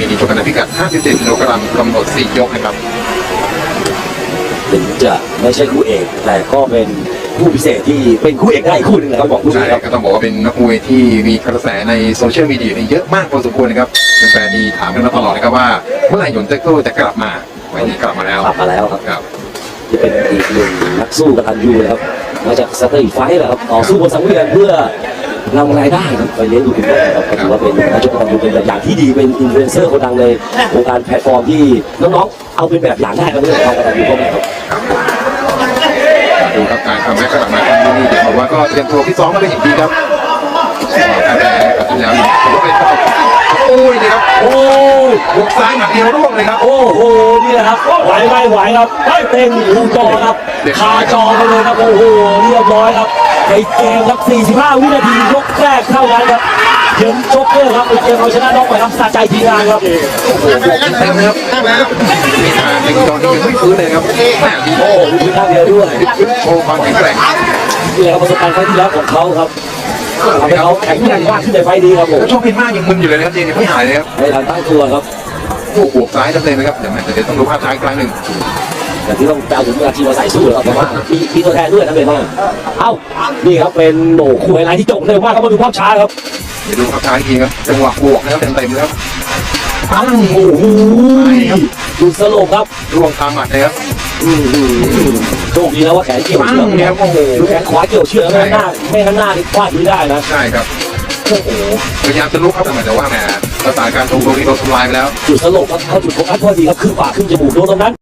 มีดีชกกันในพิกัด 57กิโลกรัมกำหนด 4 ยกนะครับ ถึงจะไม่ใช่คู่เอก แต่ก็เป็นผู้พิเศษที่เป็นคู่เอกได้อีกคู่หนึ่งนะครับบอกคู่ใช่นี้ครับก็ต้องบอกว่าเป็นนักมวยที่มีกระแสในโซเชียลมีเดียนี่เยอะมากพอสมควรนะครับแฟนๆนี่ถามกันมาตลอดนะครับว่า เมื่อไหร่หยวนเต็กโต้จะกลับมาวันนี้กลับมาแล้วกลับมาแล้วครับครับ จะเป็นอีกหนึ่งนักสู้กตัญญูนะครับมาจากสเตอร์อีกไฟท์แหละครับต่อสู้บนสังเวียนเพื่อ นำรายได้ครับไปเลี้ยงดูคุณแม่ครับก็ถือว่าเป็นนักชกกตัญญูเป็นแบบอย่างที่ดีเป็นอินฟลูเอนเซอร์คนดังในวงการแพลตฟอร์มที่น้องๆเอาเป็นแบบอย่างได้ครับเรื่องของความกตัญญูพ่อแม่ครับดูครับการคัมแบ็กกลับมาครั้งนี้นี่เดี๋ยวบอกว่าก็เตรียมตัวที่ซ้อมมาเป็นอย่างดีครับการแพ้กับที่แล้วนี่ถือว่าเป็นโอ้ยนี่ครับโอ้ยหุกซ้ายหมัดเดียวร่วงเลยครับ โอ้โหนี่แหละครับไหวไหมไหวครับเต็มหูจอครับคาจอไปเลยครับโอ้โหเรียบร้อยครับ ในเกมครับ 45 วินาทียกแรกเท่านั้นครับเข็มชกเกอร์ครับเป็นเกมเอาชนะน็อกไปครับสะใจทีมงานครับโอ้โหบวกเต็มๆนะครับมีทางในตอนนี้ยังไม่ฟื้นเลยครับแม่ดีโอ้โหมีท่าเดียวด้วยโชว์ความแข็งแกร่งนี่แหละครับประสบการณ์ครั้งที่แล้วของเขาครับทำให้เขาแข็งแกร่งมากขึ้นในไฟล์นี้ครับผมโชคดีมากยังมึนอยู่เลยนะครับเจนยังไม่หายเลยครับไม่ทันตั้งตัวครับโอ้โหบวกซ้ายเต็มๆนะครับเดี๋ยวแม่เดี๋ยวต้องดูภาพช้าอีกครั้งหนึ่ง แต่ที่ต้องไปเอาถึงเวลาทีมมาใส่สู้เลยครับแต่ว่ามีมีตัวแทนด้วยนะเป็นมากเอ้านี่ครับเป็นโหนคู่ไฮไลท์ที่จบเร็วมากครับมาดูภาพช้าครับเดี๋ยวดูภาพช้าอีกทีครับจังหวะบวกนะครับเต็มๆนะครับปังโอ้โหดูสโลปครับร่วงตามหมัดเลยครับอืมอืมอืมโชคดีนะว่าแขนเกี่ยวปังเชือกเนี่ยครับโอ้โหดูแขนขวาเกี่ยวเชือกไม่งั้นหน้าไม่งั้นหน้านี่ฟาดไม่ได้นะใช่ครับโอ้โหพยายามจะลุกครับแต่เหมือนจะว่าแหมภาษาการทรงตัวนี้โดนทำลายไปแล้ว จุดสโลปครับเข้าจุดโฟกัสพอดีครับครึ่งปากครึ่งจมูกโดนตรงนั้น